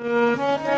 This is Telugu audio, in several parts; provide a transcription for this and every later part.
Música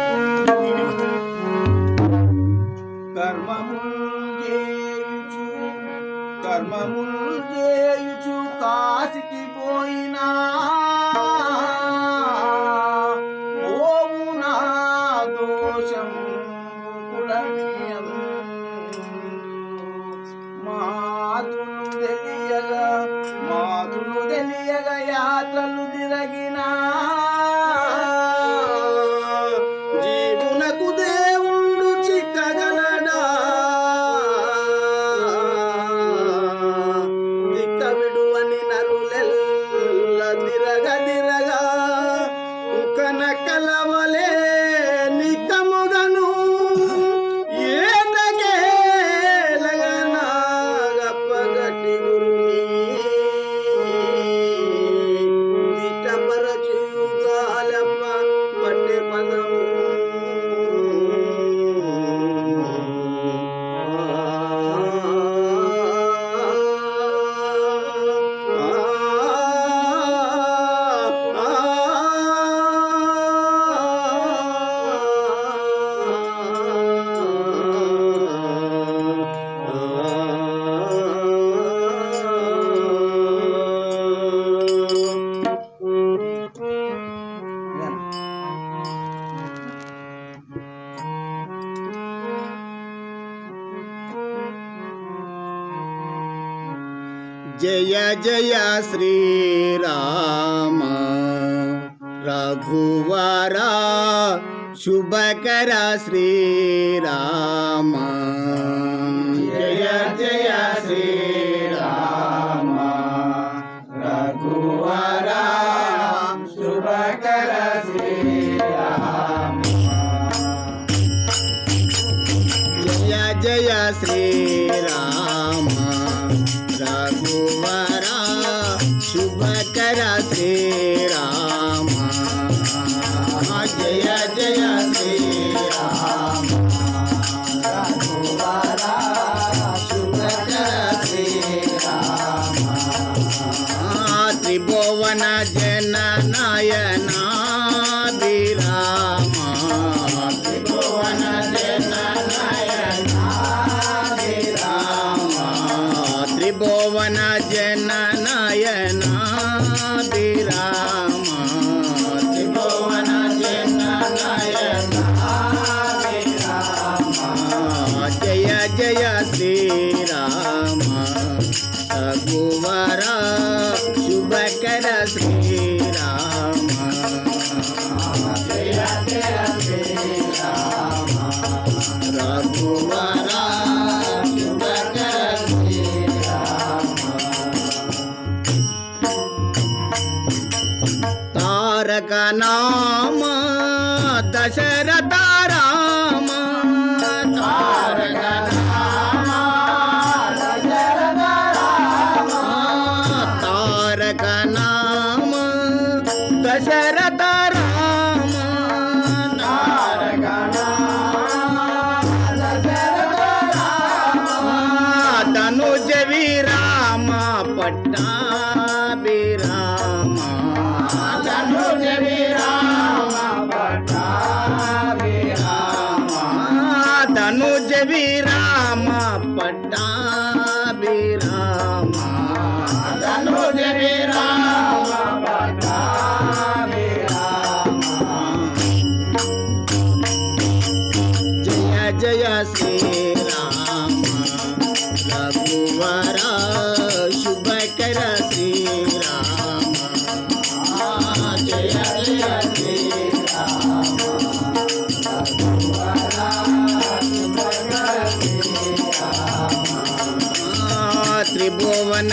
जया जय श्रीराम। रघुवरा शुभकर श्रीराम। जय जय श्रीराम। रघुवरा शुभकर श्रीराम। जय जय श्री రఘువర శుభకర శ్రీరామ. రఘువర శుభకర శ్రీరామ. తారకనా ser జయ శ్రీరామ రఘువర శుభకర శ్రీరామ జయ జయ శ్రీరామ త్రిభువన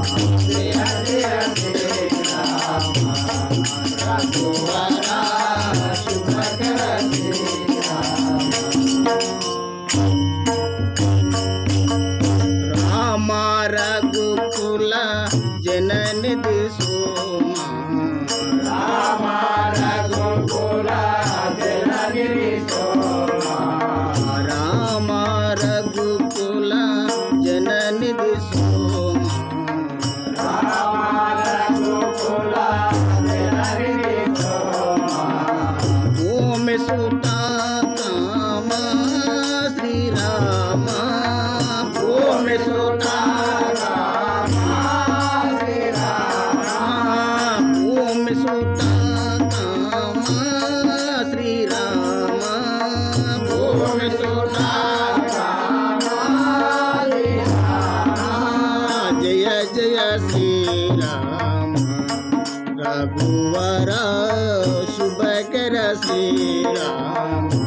ಜನನದು ಸೋ Shubhakara Sri Rama.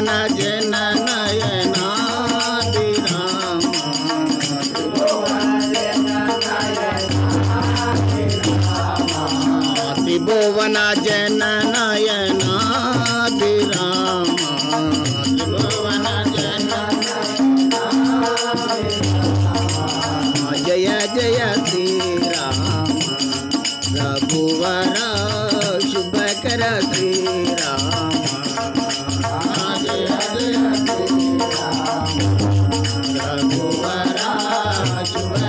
త్రిభువన జన నయనా త్రిభువన జన రఘువర